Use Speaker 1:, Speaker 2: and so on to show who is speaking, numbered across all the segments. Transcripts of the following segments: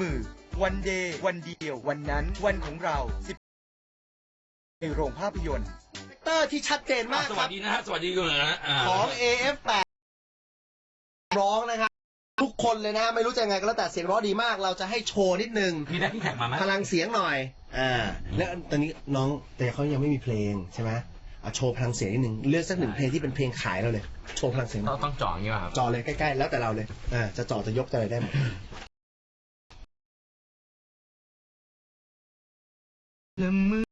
Speaker 1: มือ วันเดย์วันเดียว วันนั้น วันของเราสิบในโรงภาพยนตร์
Speaker 2: เตอร์ที่ชัดเจนมาก
Speaker 3: ส
Speaker 2: ค
Speaker 3: วั
Speaker 2: รั
Speaker 3: ส
Speaker 2: บ
Speaker 3: ดีนะฮะ สวัสดีคุณนะฮะา
Speaker 2: ของ AF8 ร้องนะครับ ทุกคนเลยนะ ไม่รู้จะยังไงก็แล้วแต่เสียงร้องดีมาก เราจะให้โชว์นิดนึง
Speaker 3: มีแบ็คที่แท็กมาไหม
Speaker 2: พลังเสียงหน่อย อ่า แล้วตอนนี้น้องแต่เขายังไม่มีเพลงใช่ไหมอะโชว์พลังเสียงนิดนึง เลือกสักหนึ่งเพลงที่เป็นเพลงขายเราเลย โชว์พลังเสียง
Speaker 4: ต้องต้องจ่ออย่างนี้ป่ะครับ
Speaker 2: จอเลยใกล้ๆ แล้วแต่เราเลย อ่า จะจอจะยกจะอะไรได้หมด
Speaker 1: ละมือ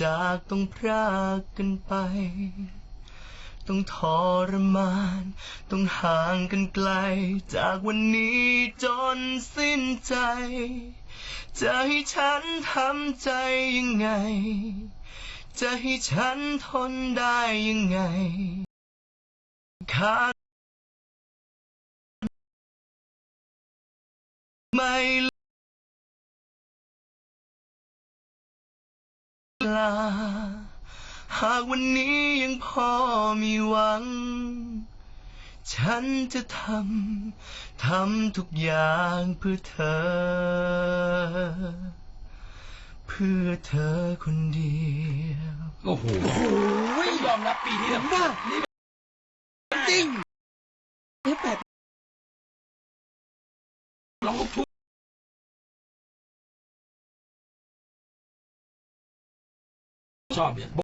Speaker 1: จากต้องพรากกันไป ต้องทรมาน ต้องห่างกันไกล จากวันนี้จนสิ้นใจ จะให้ฉันทำใจยังไง จะให้ฉันทนได้ยังไงขาดไม่ากวันนี้ยังพอมีหวัง ฉันจะทำ ทำทุกอย่างเพื่อเธอ เพื่อเธอคนเดียว
Speaker 3: โอ้โหยอมรับปีนี้แบบ
Speaker 2: บ้า
Speaker 3: นี่
Speaker 2: จริง
Speaker 3: ร้องลูกทุ่งชอบเนี่ย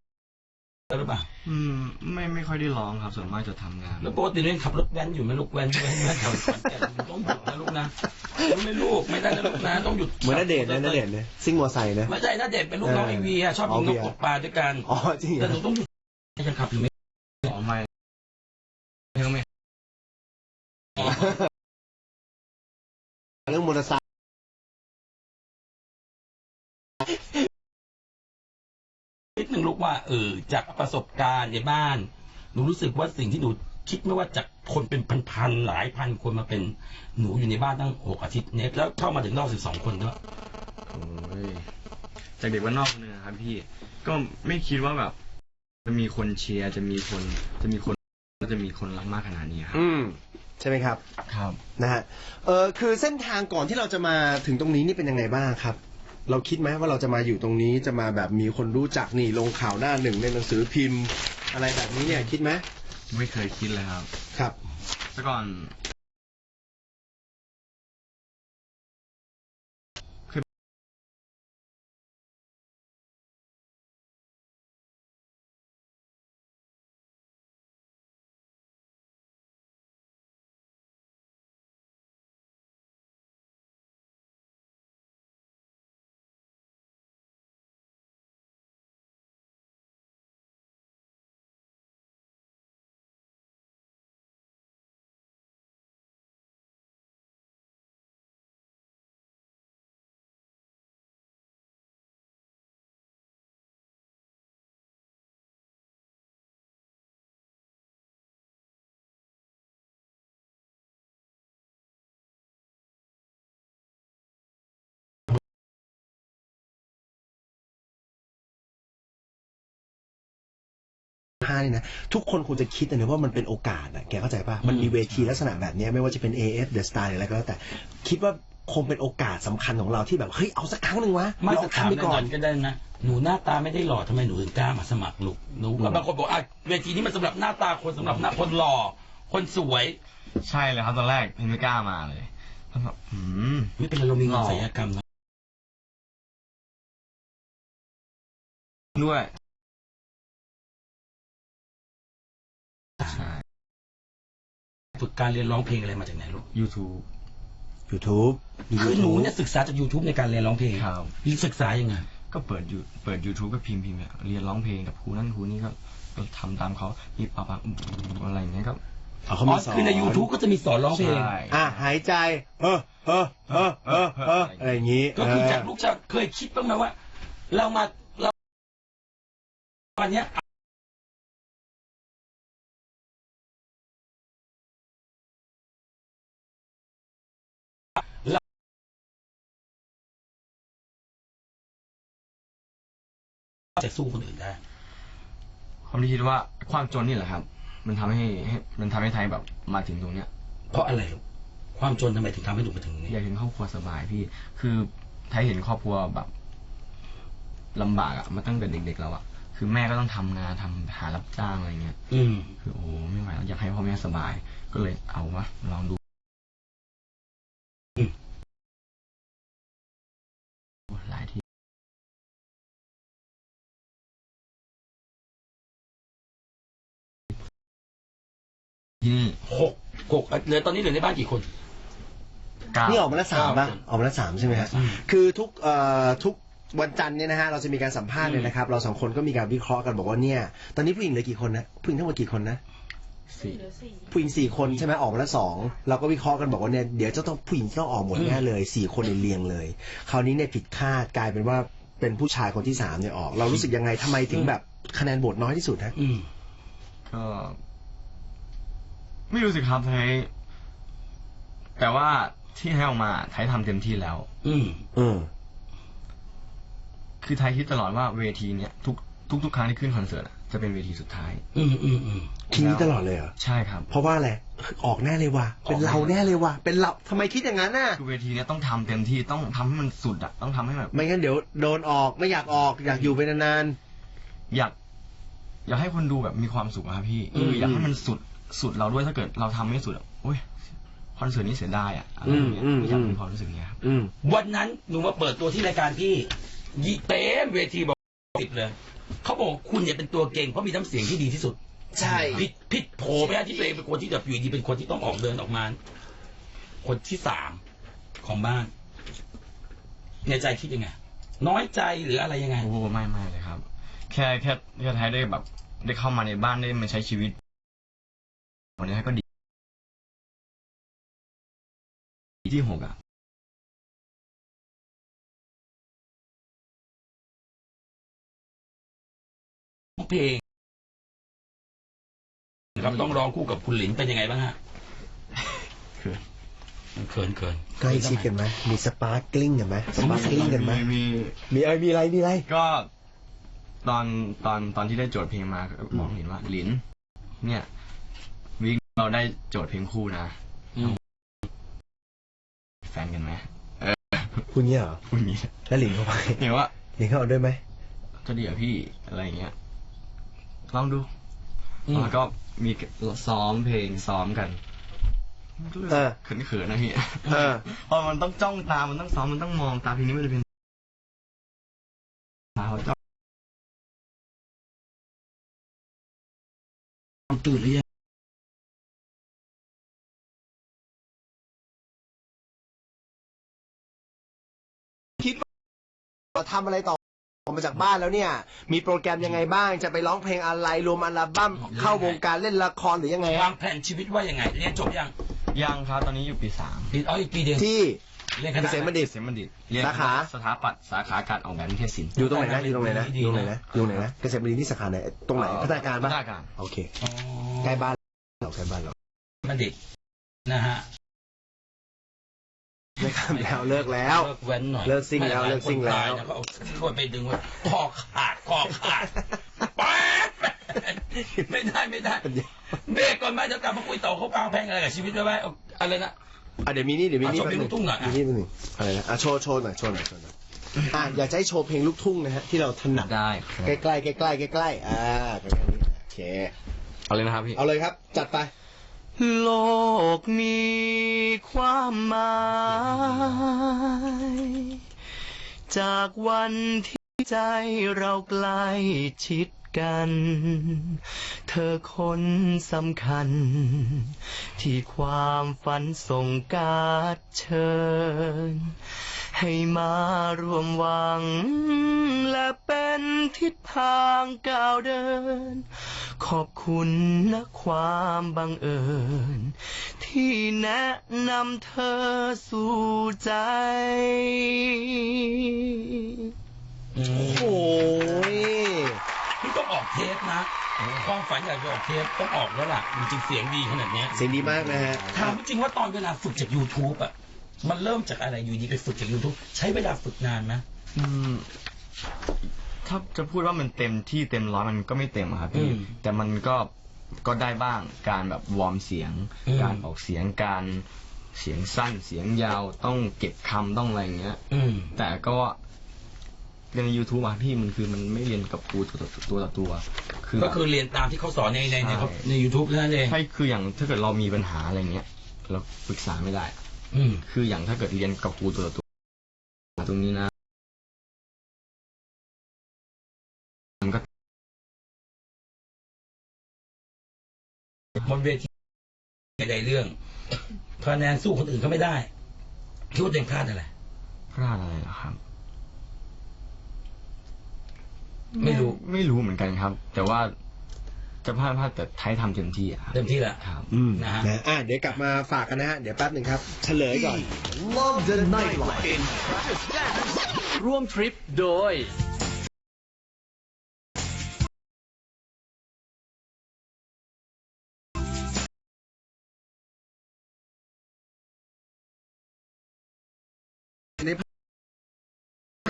Speaker 3: หรือเปล่า
Speaker 4: อืม ไม่ไม่ค่อยได้ร้องครับส่วนมากจะทำงาน
Speaker 3: แล้วปกติเรื่องขับรถแว้นอยู่ไหมลูกแว้นแว้นแว้นแถวขอนแก่นต้องหยุดนะลูกนะรู้ไหม่ลูกไม่ได้นะลูกนะต้องหยุด
Speaker 2: เหมือนนเดชน์นะนเดชน์เนี่ยซิ่งมอไซค์นะ
Speaker 3: ไม่ใช่นะเด็ดเป็นลูกน้อง
Speaker 2: เออ
Speaker 3: ไอวีอะชอบยิงนก
Speaker 2: อ๋อ
Speaker 3: ตกปลาด้วยกัน
Speaker 2: อ๋อจริงเหร
Speaker 3: แต่
Speaker 2: อ
Speaker 3: หนูต้องหยุดยังขับอยู่ไหม
Speaker 4: อ๋อไม่ไม่ไม่
Speaker 2: เรื่องมอเตอร์ไซค์
Speaker 3: ว่าเออจากประสบการณ์ในบ้านหนูรู้สึกว่าสิ่งที่หนูคิดไม่ว่าจากคนเป็นพันๆหลายพันคนมาเป็นหนูอยู่ในบ้านตั้งหกอาทิตย์เนี่ยแล้วเข้ามาถึงรอบสิบสองคนด้วย
Speaker 4: โอ้ยจากเด็กว่านนอกคนหนึงอะครับพี่ ก็ไม่คิดว่าแบบ จะมีคนเชียร์จะมีคน จะมีคนก็จะมีคนรักมากขนาดนี้ครับ
Speaker 2: อืมใช่ไหมครับ
Speaker 4: ครับ
Speaker 2: นะฮะเออคือเส้นทางก่อนที่เราจะมาถึงตรงนี้นี่เป็นยังไงบ้างครับ เราคิดไหมว่าเราจะมาอยู่ตรงนี้จะมาแบบมีคนรู้จักนี่ลงข่าวหน้าหนึ่งในหนังสือพิมพ์ อะไรแบบนี้เนี่ยคิดไหม
Speaker 4: ไม่เคยคิดเลยครับ
Speaker 2: ครับ
Speaker 4: แต่ก่อน
Speaker 2: ห้านี่นะทุกคนควรจะคิดนะว่ามันเป็นโอกาสอะแกเข้าใจป่ะมันมีเวทีลักษณะแบบเนี้ยไม่ว่าจะเป็น AF The Star หรืออะไรก็แล้วแต่ คิดว่าคงเป็นโอกาสสำคัญของเราที่แบบเฮ้ยเอาสักครั้งหนึ่งวะ
Speaker 3: ไม่
Speaker 2: ลอ
Speaker 3: จะ
Speaker 2: ง
Speaker 3: ถาม
Speaker 2: ทำไป
Speaker 3: ใน
Speaker 2: ก่
Speaker 3: ห
Speaker 2: อ
Speaker 3: น่อนยก็ได้นะ หนูหน้าตาไม่ได้หล่อทำไมหนูถึงกล้ามาสมัครลูกหนูบางคนบอกอะเวทีนี้มันสำหรับหน้าตาคนสำหรับหน้าคนหล่อคนสวย
Speaker 4: ใช่เลยครับตอนแรกเพนไม่กล้ามาเลยแล้วแบบอืม
Speaker 3: ไม่เป็นไรเรามีเงิน
Speaker 4: หล่อ
Speaker 3: ศัลยกรรมนะ
Speaker 4: ด้วย
Speaker 3: ฝึกการเรียนร้องเพลงอะไรมาจากไหนลูก
Speaker 4: YouTube
Speaker 2: YouTube
Speaker 3: คือหนูเนี่ยศึกษาจาก YouTube ในการเรียนร้องเพลง
Speaker 4: ครับ
Speaker 3: พี่ศึกษายังไง
Speaker 4: ก็เปิดยูเปิด YouTube ก็พิมพ์พิมพ์เนี่ยเรียนร้องเพลงกับครูนั่นครูนี่ก็ก็ทำตามเขามีปะปะอืมอะไรอย่างเงี้ยก็
Speaker 2: เอาเขา
Speaker 3: อ๋
Speaker 2: มี
Speaker 3: อ
Speaker 2: สอน
Speaker 3: คือใน YouTube ก็จะมีสอนร้องเพลง
Speaker 4: ใช่
Speaker 2: อะหายใจเฮ้อเฮ้อเฮ้อเฮ้อเฮ้ออะไรอย่างงี้
Speaker 3: ก็คือ
Speaker 2: เจา
Speaker 3: กลูกชายเคยคิดบ้างไหมว่า เรามาเราวันเนี้ย จะสู้คนอื่นได้
Speaker 4: ความที่คิดว่าความจนนี่แหละครับ มันทำให้ให้มันทำให้ไทยแบบมาถึงตรงเนี้ย
Speaker 3: เพราะอะไรลูกความจนทำไมถึงทำให้หนูมาถึงตรงนี้
Speaker 4: อยากเห็นครอบครัวสบายพี่ คือไทยเห็นครอบครัวแบบลำบากอะมาตั้งแต่เด็กๆแล้วอะคือแม่ก็ต้องทำงานทำหารับจ้างอะไรเงี้ย
Speaker 3: อืม
Speaker 4: คือโอ้โหไม่ไหวแล้วอยากให้พ่อแม่สบาย ก็เลยเอาวะลองดู
Speaker 3: หกหกเหลือตอนนี้เหลือในบ้านกี่คน
Speaker 4: เก้า
Speaker 2: นี่ออกมาแล้วสามป่ะ
Speaker 3: เก้าคน
Speaker 2: ออกมาแล้วสามใช่ไหมฮะ
Speaker 3: อืม
Speaker 2: คือทุกเอ่อทุกวันจันทร์เนี่ยนะฮะเราจะมีการสัมภาษณ์เนี่ยนะครับ เราสองคนก็มีการวิเคราะห์กันบอกว่าเนี่ยตอนนี้ผู้หญิงเหลือกี่คนนะผู้หญิงทั้งหมดกี่คนนะ
Speaker 4: สี่
Speaker 2: ผู้หญิงสี่คนใช่ไหมออกมาแล้วสองเราก็วิเคราะห์กันบอกว่าเนี่ยเดี๋ยวจะต้องผู้หญิงต้องออกหมดแน่เลยสี่คนเนี่ยเรียงเลย คราวนี้เนี่ยผิดคาดกลายเป็นว่าเป็นผู้ชายคนที่สามเนี่ยออก เรารู้สึกยังไงทำไมถึงแบบคะแนนโหวตน้อยที่สุดฮะ
Speaker 3: อืม
Speaker 4: ก็ ไม่รู้สิครับไทยแต่ว่าที่ให้ออกมาไทยทำเต็มที่แล้ว
Speaker 3: อืม
Speaker 2: เออ
Speaker 4: คือไทยคิดตลอดว่าเวทีเนี้ยทุกทุกทุกครั้งที่ขึ้นคอนเสิร์ตอะจะเป็นเวทีสุดท้าย
Speaker 3: อืมอืมอืม
Speaker 2: คิดนี้ตลอดเลยเหรอ
Speaker 4: ใช่ครับ
Speaker 2: เพราะว่าอะไร ออกแน่เลยว่ะ เป็นเราแน่เลยว่ะ เป็นเราทำไมคิดอย่างนั้นน่ะ
Speaker 4: คือเวทีเนี้ยต้องทำเต็มที่ต้องทำให้มันสุดอะต้องทำให้แบบ
Speaker 2: ไม่งั้นเดี๋ยวโดนออกไม่อยากออกอยากอยู่ไปนาน
Speaker 4: อยาก อยากให้คนดูแบบมีความสุขอะครับพี่
Speaker 2: อืม
Speaker 4: คืออยากให้มันสุดสุดเราด้วยถ้าเกิดเราทำไม่สุดอะโอ้ยคอนเสิร์ตนี้เสียดายอะอะไรอย่างเงี้ย
Speaker 2: อืมอืม
Speaker 4: อยากมีความรู้สึกเนี้ยครับ
Speaker 2: ๆอืม
Speaker 3: วันนั้นหนูมาเปิดตัวที่รายการพี่ยี่เต็มเวทีบอกติดเลยเขาบอกคุณเนี่ยเป็นตัวเก่งเพราะมีน้ำเสียงที่ดีที่สุด
Speaker 2: ใช่
Speaker 3: ผิดผิดโผไหมฮะที่ตัวเองเป็นคนที่แบบอยู่ดีเป็นคนที่ต้องออกเดินออกมา คนที่สามของบ้าน ในใจคิดยังไง น้อยใจหรืออะไรยังไง
Speaker 4: โอ้โหไม่ไม่เลยครับ แค่แค่แค่ไทยได้แบบ ได้เข้ามาในบ้านได้มาใช้ชีวิตวันนี้ก็ดีที่หกอะ
Speaker 3: เพลงครับต้องร้องคู่กับคุณหลินเป็นยังไงบ้างฮะ
Speaker 4: คือ
Speaker 3: เขินเขิน
Speaker 2: ใกล้ชิดกันไหมมีสปาร์กลิ้งกันไหมสปาร์กลิ้งกันไหม
Speaker 4: มี
Speaker 2: มีอะไรมีอะไรมีอะไร
Speaker 4: ก็ ตอนตอนตอนที่ได้โจทย์เพลงมาก็บอกหลินว่าหลินเนี่ยวิกเราได้โจทย์เพลงคู่นะ
Speaker 3: อืม
Speaker 4: แฟนกันไหม
Speaker 2: คุณเนี่ยเหรอ
Speaker 4: พูดอย่างนี้
Speaker 2: แล้วหลิงเข้าไป
Speaker 4: เนี่ยว่า
Speaker 2: หลิงเข้าเอาด้วยไหม
Speaker 4: จะดีเหรอพี่อะไรอย่างเงี้ยลองดู
Speaker 3: อืม
Speaker 4: แล้วก็มีซ้อมเพลงซ้อมกัน
Speaker 2: เออ
Speaker 4: เขินๆนะพี่
Speaker 2: เออ
Speaker 4: พอมันต้องจ้องตา มันต้องซ้อม มันต้องมองตาเพลงนี้มันจะเป็น ตื่
Speaker 3: นหรือยัง
Speaker 2: เราทำอะไรต่อออกมาจากบ้านแล้วเนี่ย มีโปรแกรมยังไงบ้าง จะไปร้องเพลงอะไรรวมอัลบั้มเข้าวงการเล่นละครหรือยังไง
Speaker 3: วา
Speaker 2: ฮะ
Speaker 3: งแผนชีวิตว่ายังไงเรียนจบยัง
Speaker 4: ยังครับ ตอนนี้อยู่ปีสาม
Speaker 3: ปีอ๋ออีกปีเดียว
Speaker 2: ที่
Speaker 3: เรียนค
Speaker 2: เก
Speaker 3: ณะ
Speaker 2: ษมบัณฑิต
Speaker 4: เสียบัณฑิตเรียน
Speaker 2: สาขา
Speaker 4: สถาปัตย์สาขาการออกแบบนิเทศศิลป์
Speaker 2: อยู่ตรงไหนนะอยู่ตรงไหนนะอยู่ตรงไหนนะอยู่ตรงไหนนะเกษมบัณฑิตที่สาขาไหนตรงไหนพัฒนาการปะ
Speaker 4: พัฒนาการ
Speaker 2: โอเค
Speaker 3: อ๋อ
Speaker 2: ใกล้บ้านเราใกล้บ้านเรา
Speaker 3: บัณฑิตนะฮะ
Speaker 2: ไม่ทำแล้วเลิกแล้ว
Speaker 3: เลิกแว้นหน่อย
Speaker 2: เลิกซิ่งแล้ว
Speaker 3: ไม่
Speaker 2: เลิกซิ่งแล้ว
Speaker 3: คนตายนะก็เอาลวดไปดึงไว้คอขาดคอขาดป๊าดไม่ได้ไม่ได้ เบรกก่อนไหมเดี๋ยวกลับมาคุยต่อเขาวางแผนอะไรกับชีวิตไว้ไหมเอาอะไรนะ
Speaker 2: อะเดี๋ยวมีนี่เดี๋ยวมีนี่
Speaker 3: อะโชว์เพลงลูกทุ่งหน่อย
Speaker 2: มีนี่แป๊บนึงอะไรนะอะโชว์โชว์หน่อยโชว์หน่อยโชว์หน่อยอะอยากจะให้โชว์เพลงลูกทุ่งนะฮะที่เราถนัด
Speaker 4: ได้ครับ
Speaker 2: ใกล้ใกล้ใกล้ใกล้ใกล้ๆอ่าใกล้ๆนี้โอเค
Speaker 4: เอาเลยนะครับพี่
Speaker 2: เอาเลยครับ จัดไป
Speaker 1: โลกมีความหมาย จากวันที่ใจเราใกล้ชิด กัน เธอคนสำคัญ ที่ความฝันส่งการเชิญ ให้มารวมหวัง และเป็นทิศทางก้าวเดิน ขอบคุณนะความบังเอิญ ที่แนะนำเธอสู่ใจ
Speaker 3: ความฝันอยากจะออกเทปต้องออกแล้วล่ะจริงๆเสียงดีขนาดเนี้ย
Speaker 2: เสียงดีมากนะฮะ
Speaker 3: ถามจริงว่าตอนเวลาฝึกจาก YouTube อะ มันเริ่มจากอะไรอยู่ดีไปฝึกจาก YouTube ใช้เวลาฝึกนานไหม
Speaker 4: อืมถ้าจะพูดว่ามันเต็มที่เต็มร้อยมันก็ไม่เต็มอะครับพี่
Speaker 3: อืม
Speaker 4: แต่มันก็ก็ได้บ้างการแบบวอร์มเสียง
Speaker 3: อืม
Speaker 4: การออกเสียงการเสียงสั้นเสียงยาวต้องเก็บคำต้องอะไรอย่างเงี้ย
Speaker 3: อืม
Speaker 4: แต่ก็เรียนใน YouTube อะพี่มันคือมันไม่เรียนกับครูตัวต่อตัวต่อตัว คือ
Speaker 3: ก็คือเรียนตามที่เขาสอนในในใน
Speaker 4: ใช่
Speaker 3: ในยูทูบนั่นเอง
Speaker 4: ใช่คืออย่างถ้าเกิดเรามีปัญหาอะไรเงี้ย เราปรึกษาไม่ได้
Speaker 3: อืม
Speaker 4: คืออย่างถ้าเกิดเรียนกับครูตัวต่อตัวตรงนี้นะมันก็
Speaker 3: บนเวทีในเรื่องคะแนนสู้คนอื่นเขาไม่ได้คิดว่าตัวเองพลาดอะไร
Speaker 4: พลาดอะไรเหรอครับ
Speaker 3: ไม่รู้
Speaker 4: ไม่รู้เหมือนกันครับ แต่ว่าจะพลาดพลาดแต่ไทยทำเต็มที่อะครับ
Speaker 3: เต็มที่แหละ
Speaker 4: ครับ
Speaker 2: อืม
Speaker 3: นะฮะ
Speaker 2: นะอะเดี๋ยวกลับมาฝากกันนะฮะ เดี๋ยวแป๊บหนึ่งครับ เฉลยก่อน
Speaker 5: Love the Nightlife ร่วมทริปโดย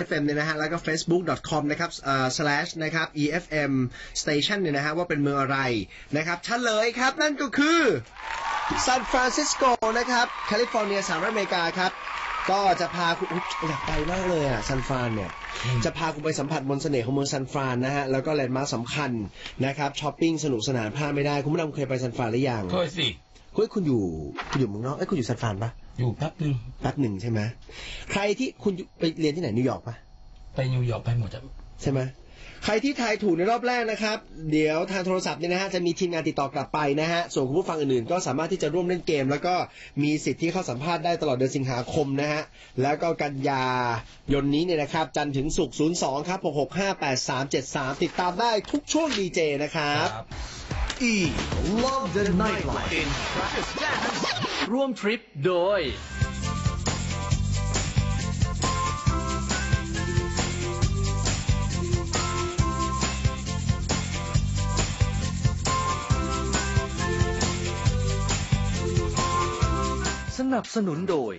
Speaker 2: FM เนี่ยนะฮะแล้วก็ facebook.com นะครับอ่า slash นะครับ efm station เนี่ยนะฮะว่าเป็นเมืองอะไรนะครับเฉลยครับนั่นก็คือซานฟรานซิสโกนะครับแคลิฟอร์เนียสหรัฐอเมริกาครับก็จะพาคุณอุ๊ยอยากไปมากเลยอะซานฟรานเนี่ยจะพาคุณไปสัมผัสมนต์เสน่ห์ของเมืองซานฟรานนะฮะแล้วก็แลนด์มาร์คสำคัญนะครับช้อปปิ้งสนุกสนานพลาดไม่ได้ คุณผู้ชมเคยไปซานฟรานหรือยัง
Speaker 3: เคยสิ
Speaker 2: เฮ้ยคุณอยู่คุณอยู่เมืองนอกเอ้ยคุณอยู่ซานฟรานปะ
Speaker 3: อยู่แป๊บหนึ่ง
Speaker 2: แป๊บหนึ่งใช่ไหมใครที่คุณอยู่ไปเรียนที่ไหนนิวยอร์กปะ
Speaker 3: ไปนิวยอร์กไปหมดอะ
Speaker 2: ใช่ไหมใครที่ทายถูกในรอบแรกนะครับ เดี๋ยวทางโทรศัพท์เนี่ยนะฮะจะมีทีมงานติดต่อกลับไปนะฮะส่วนคุณผู้ฟังอื่นๆ ก็สามารถที่จะร่วมเล่นเกม แล้วก็มีสิทธิ์ที่เข้าสัมภาษณ์ได้ตลอดเดือนสิงหาคมนะฮะแล้วก็กันยายนนี้เนี่ยนะครับ จันทร์ถึงศุกร์02 ครับ 6658373 ติดตามได้ทุกช่วงดีเจนะครับ
Speaker 5: E Love the Nightlife ร่วมทริปโดย สนับสนุนโดย